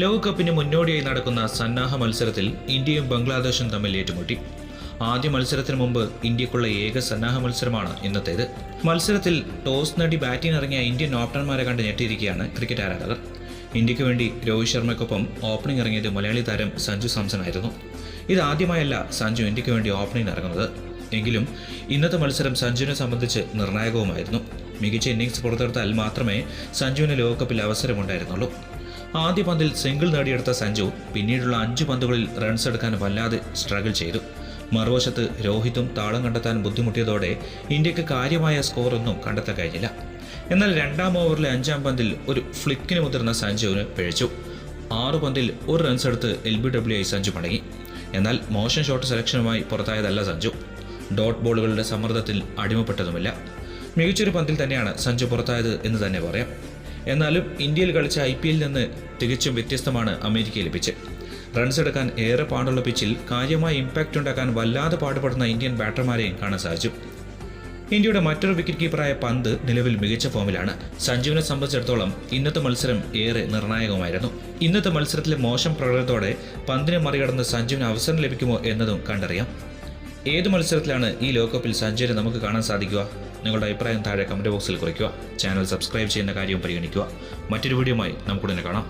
ലോകകപ്പിന് മുന്നോടിയായി നടക്കുന്ന സന്നാഹ മത്സരത്തിൽ ഇന്ത്യയും ബംഗ്ലാദേശും തമ്മിൽ ഏറ്റുമുട്ടി. ആദ്യ മത്സരത്തിന് മുമ്പ് ഇന്ത്യക്കുള്ള ഏക സന്നാഹ മത്സരമാണ് ഇന്നത്തേത്. മത്സരത്തിൽ ടോസ് നേടി ബാറ്റിംഗ് ഇറങ്ങിയ ഇന്ത്യൻ ഓപ്പണർമാരെ കണ്ട് ഞെട്ടിയിരിക്കുകയാണ് ക്രിക്കറ്റ് ആരാധകർ. ഇന്ത്യയ്ക്ക് വേണ്ടി രോഹിത് ശർമ്മയ്ക്കൊപ്പം ഓപ്പണിംഗ് ഇറങ്ങിയത് മലയാളി താരം സഞ്ജു സാംസൺ ആയിരുന്നു. ഇതാദ്യമായല്ല സഞ്ജു ഇന്ത്യയ്ക്ക് വേണ്ടി ഓപ്പണിംഗ് ഇറങ്ങുന്നത്. എങ്കിലും ഇന്നത്തെ മത്സരം സഞ്ജുവിനെ സംബന്ധിച്ച് നിർണായകവുമായിരുന്നു. മികച്ച ഇന്നിങ്സ് പുറത്തെടുത്താൽ മാത്രമേ സഞ്ജുവിന് ലോകകപ്പിൽ അവസരമുണ്ടായിരുന്നുള്ളൂ. ആദ്യ പന്തിൽ സിംഗിൾ നേടിയെടുത്ത സഞ്ജു പിന്നീടുള്ള അഞ്ച് പന്തുകളിൽ റൺസ് എടുക്കാൻ വല്ലാതെ സ്ട്രഗിൾ ചെയ്തു. മറുവശത്ത് രോഹിത്തും താളം കണ്ടെത്താൻ ബുദ്ധിമുട്ടിയതോടെ ഇന്ത്യയ്ക്ക് കാര്യമായ സ്കോറൊന്നും കണ്ടെത്താൻ കഴിഞ്ഞില്ല. എന്നാൽ രണ്ടാം ഓവറിലെ അഞ്ചാം പന്തിൽ ഒരു ഫ്ലിക്കിന് മുതിർന്ന സഞ്ജുവിന് പിഴച്ചു. ആറ് പന്തിൽ ഒരു റൺസ് എടുത്ത് എൽ ബി ഡബ്ല്യു ഐ സഞ്ജു മടങ്ങി. എന്നാൽ മോശം ഷോട്ട് സെലക്ഷനുമായി പുറത്തായതല്ല സഞ്ജു. ഡോട്ട് ബോളുകളുടെ സമ്മർദ്ദത്തിൽ അടിമപ്പെട്ടതുമില്ല. മികച്ചൊരു പന്തിൽ തന്നെയാണ് സഞ്ജു പുറത്തായത് എന്ന് തന്നെ പറയാം. എന്നാലും ഇന്ത്യയിൽ കളിച്ച ഐ പി എല്ലിൽ നിന്ന് തികച്ചും വ്യത്യസ്തമാണ് അമേരിക്കയിലെ പിച്ച് റൺസ് എടുക്കാൻ ഏറെ പാടുള്ള പിച്ചിൽ കാര്യമായ ഇമ്പാക്റ്റ് ഉണ്ടാക്കാൻ വല്ലാതെ പാടുപെടുന്ന ഇന്ത്യൻ ബാറ്റർമാരെയും കാണാൻ സാധിച്ചു. ഇന്ത്യയുടെ മറ്റൊരു വിക്കറ്റ് കീപ്പറായ പന്ത് നിലവിൽ മികച്ച ഫോമിലാണ് സഞ്ജുവിനെ സംബന്ധിച്ചിടത്തോളം ഇന്നത്തെ മത്സരം ഏറെ നിർണായകമായിരുന്നു. ഇന്നത്തെ മത്സരത്തിലെ മോശം പ്രകടനത്തോടെ പന്തിനെ മറികടന്ന് സഞ്ജുവിന് അവസരം ലഭിക്കുമോ എന്നതും കണ്ടറിയാം. ഏത് മത്സരത്തിലാണ് ഈ ലോകകപ്പിൽ സഞ്ജയനെ നമുക്ക് കാണാൻ സാധിക്കുക? നിങ്ങളുടെ അഭിപ്രായം താഴെ കമന്റ് ബോക്സിൽ കുറിക്കുക. ചാനൽ സബ്സ്ക്രൈബ് ചെയ്യുന്ന കാര്യവും പരിഗണിക്കുക. മറ്റൊരു വീഡിയോയുമായി നമുക്കുടനെ കാണാം.